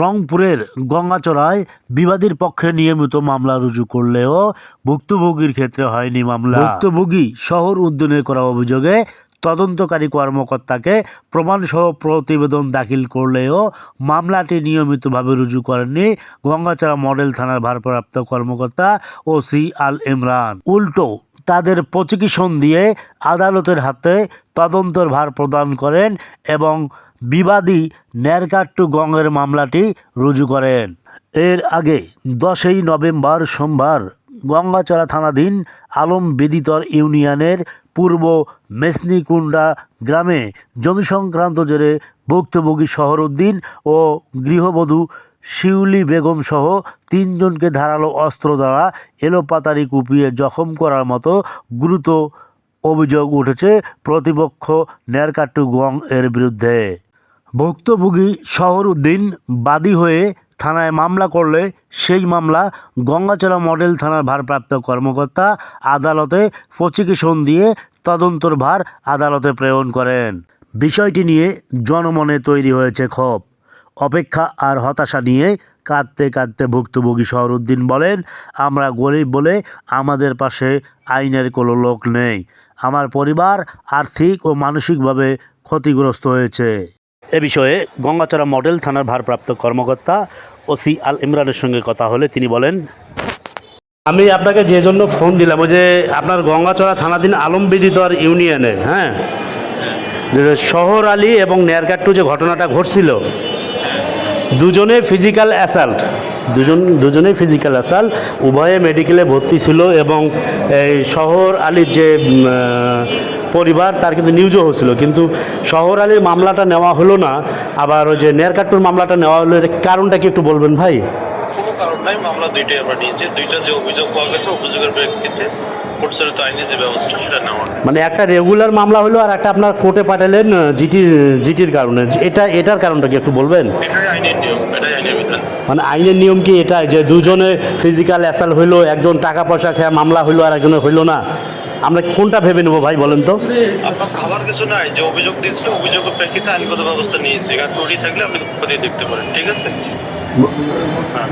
রংপুরের গঙ্গাচড়ায় বিবাদীর পক্ষে নিয়মিত মামলা রুজু করলেও ভুক্তভোগীর ক্ষেত্রে হয়নি মামলা। ভুক্তভোগী শহর উদ্যানে করা অভিযোগে তদন্তকারী কর্মকর্তাকে প্রমাণসহ প্রতিবেদন দাখিল করলেও মামলাটি নিয়মিতভাবে রুজু করেননি গঙ্গাচড়া মডেল থানার ভারপ্রাপ্ত কর্মকর্তা ও সি আল ইমরান। উল্টো তাদের প্রসিকিউশন দিয়ে আদালতের হাতে তদন্তর ভার প্রদান করেন এবং বিবাদী ন্যারকাট্টু গঙ্গের মামলাটি রুজু করেন। এর আগে দশই নভেম্বর সোমবার গঙ্গাচড়া থানাধীন আলম বেদিতর ইউনিয়নের পূর্ব মেসনিকুন্ডা গ্রামে জমি সংক্রান্ত জেরে ভুক্তভোগী শহরউদ্দিন ও গৃহবধূ শিউলি বেগম সহ তিনজনকে ধারালো অস্ত্র দ্বারা এলোপাতারি কুপিয়ে জখম করার মতো গুরুতর অভিযোগ উঠেছে প্রতিপক্ষ ন্যারকাট্টু গং এর বিরুদ্ধে। ভুক্তভোগী শহরউদ্দিন বাদী হয়ে থানায় মামলা করলে সেই মামলা গঙ্গাচড়া মডেল থানার ভারপ্রাপ্ত কর্মকর্তা আদালতে প্রসিকিউশন দিয়ে তদন্তর ভার আদালতে প্রেরণ করেন। বিষয়টি নিয়ে জনমনে তৈরি হয়েছে ক্ষোভ। অপেক্ষা আর হতাশা নিয়ে কাঁদতে কাঁদতে ভুক্তভোগী শহরউদ্দিন বলেন, আমরা গরিব বলে আমাদের পাশে আইনের কোনো লোক নেই। আমার পরিবার আর্থিক ও মানসিকভাবে ক্ষতিগ্রস্ত হয়েছে। এ বিষয়ে গঙ্গাচড়া মডেল থানার ভারপ্রাপ্ত কর্মকর্তা ওসি আল ইমরানের সঙ্গে কথা হলে তিনি বলেন, আমি আপনাকে যে জন্য ফোন দিলাম, ওই যে আপনার গঙ্গাচড়া থানাধীন আলমবিদিতর ইউনিয়নে হ্যাঁ? শহর আলী এবং নেয়ারকাট্টু যে ঘটনাটা ঘটছিল দুজনে ফিজিক্যাল অ্যাসাল্ট দুজন, দুজনেই ফিজিক্যাল অ্যাসাল্ট উভয়ে মেডিকেলে ভর্তি ছিল এবং এই শহর আলীর যে পরিবার, তার কিন্তু নিউজও হয়েছিল। কিন্তু শহর আলীর মামলাটা নেওয়া হলো না। আবার ওই যে নেয়ারকাট্টুর মামলাটা নেওয়া হলো, এর কারণটা কি একটু বলবেন ভাই? কোনো কারণ নাই। মামলা দুইটাই আমরা নিয়েছি। দুইটা যে অভিযোগ পাওয়া গেছে, অভিযোগের প্রেক্ষিতে পরিচালিত আইনে যে ব্যবস্থা সেটা নেওয়া মানে একটা রেগুলার মামলা হলো আর একটা আপনার কোর্টে পাঠালেন জিটির জিটির কারণে। এটা এটার কারণটা কি একটু বলবেন? এটাই আইনের নিয়ম এটাই আইনের বিধান। মানে আইনের নিয়ম কি এটা যে দুজনে ফিজিক্যাল অ্যাসাল হইল একজন টাকা পয়সা খেয়ে মামলা হইল আর একজনের হইল না? আমরা কোনটা ভেবে নেব ভাই বলেন তো? আপনার খাবার কিছু নাই যে অভিযোগ দিয়েছিল অভিযোগের প্রেক্ষিতে আইনগত ব্যবস্থা নিয়েছি। এখানে ত্রুটি থাকলে আপনি দেখতে পারেন ঠিক আছে? হ্যাঁ।